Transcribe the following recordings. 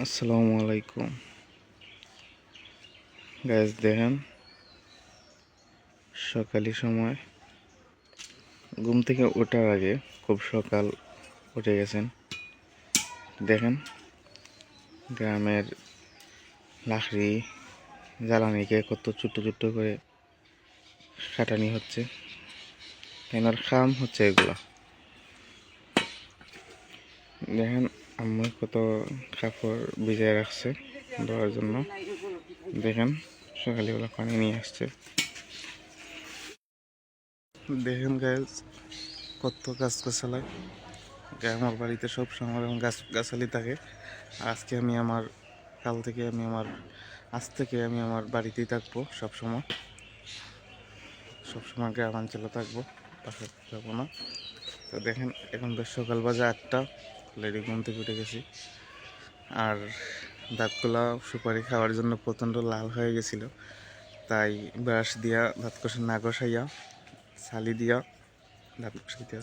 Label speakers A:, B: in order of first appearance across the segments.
A: আসসালামু আলাইকুম। গ্যাস দেখেন, সকালি সময়। ঘুম থেকে ওঠার আগে খুব সকাল উঠে গেছেন। দেখেন, গ্রামের লাকড়ি, জ্বালানিকে কত ছোট্ট ছোট্ট করে কাটানি হচ্ছে। এনার খাম হচ্ছে এগুলা। দেখেন আম্মু কত কাপড় ভিজায় রাখছে দেওয়ার জন্য। দেখেন, সকালবেলা পানি নিয়ে আসছে। দেখেন গাছ কত গাছ গাছালায় আমার বাড়িতে সব সময় গাছ গাছালি থাকে। আজকে আমি আমার কাল থেকে আমি আমার আজ থেকে আমি আমার বাড়িতেই থাকব সব সময় সবসময় গ্রামাঞ্চলে থাকব পাশে যাব না। তো দেখেন, এখন বেশ সকাল বাজে আটটা। লেডি ঘুম থেকে উঠে গেছি। আর দাঁতগুলা সুপারি খাওয়ার জন্য প্রচণ্ড লাল হয়ে গেছিল। তাই ব্রাশ দিয়া দাঁত কষে না কষাইয়া, ছালি দিয়া দাঁত কষাইতে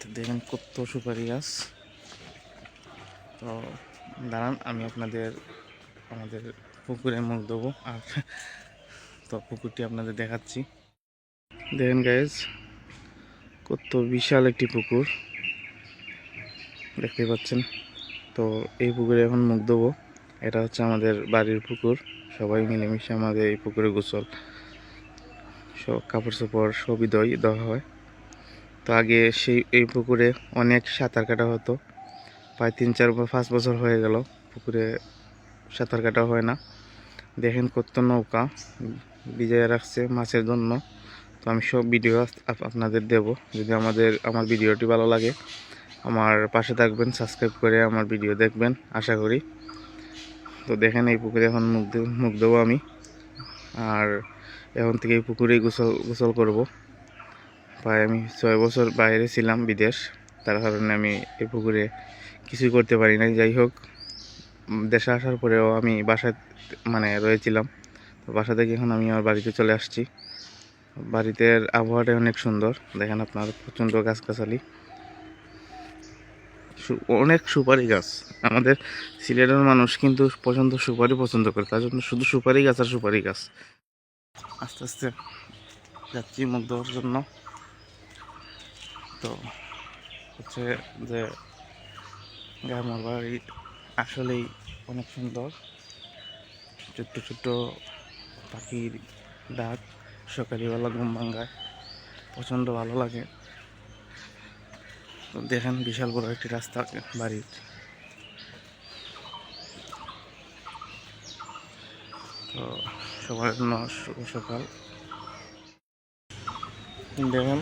A: তো দেখেন কত সুপারি গাছ। তো দাঁড়ান, আমি আপনাদের, আমাদের পুকুরে মুখ দেবো আর তো পুকুরটি আপনাদের দেখাচ্ছি। দেখেন গাইজ কত বিশাল একটি পুকুর। দেখতে পাচ্ছেন। তো এই পুকুরে এখন মুখ দেবো এটা হচ্ছে আমাদের বাড়ির পুকুর। সবাই মিলেমিশে আমাদের এই পুকুরে গোসল। সব কাপড় চোপড় সবই দই দেওয়া হয়। তো আগে সেই, এই পুকুরে অনেক সাঁতার কাটা হতো। প্রায় তিন চার বা পাঁচ বছর হয়ে গেল পুকুরে সাঁতার কাটা হয় না। দেখেন কত নৌকা বিজয় রাখছে মাছের জন্য। তো আমি সব ভিডিও আপনাদের দেব। যদি আমাদের, আমার ভিডিওটি ভালো লাগে আমার পাশে থাকবেন সাবস্ক্রাইব করে আমার ভিডিও দেখবেন, আশা করি। তো দেখেন এই পুকুরে এখন মুখ মুখ দেবো আমি। আর এখন থেকে এই পুকুরেই গোসল গোসল করব। প্রায় আমি ছয় বছর বাইরে ছিলাম বিদেশ, তার কারণে আমি এই পুকুরে কিছুই করতে পারি না যাই হোক, দেশে আসার পরেও আমি বাসায় মানে রয়েছিলাম। বাসা থেকে এখন আমি আমার বাড়িতে চলে আসছি। বাড়িতে আবহাওয়াটা অনেক সুন্দর। দেখেন আপনার প্রচণ্ড গাছগাছালি। অনেক সুপারি গাছ। আমাদের সিলেটের মানুষ কিন্তু পছন্দ সুপারি পছন্দ করে, তার জন্য শুধু সুপারি গাছ আর সুপারি গাছ। আস্তে আস্তে যাচ্ছি মুখ দেওয়ার জন্য। তো হচ্ছে যে গ্রামের বাড়ি আসলেই অনেক সুন্দর। ছোট্ট ছোট্ট পাখির ডাক, সকালবেলা ঘুম ভাঙ্গায় প্রচণ্ড ভালো লাগে। দেখেন বিশাল বড় একটি রাস্তা বাড়ির তো সবার জন্য শুভ সকাল। দেখেন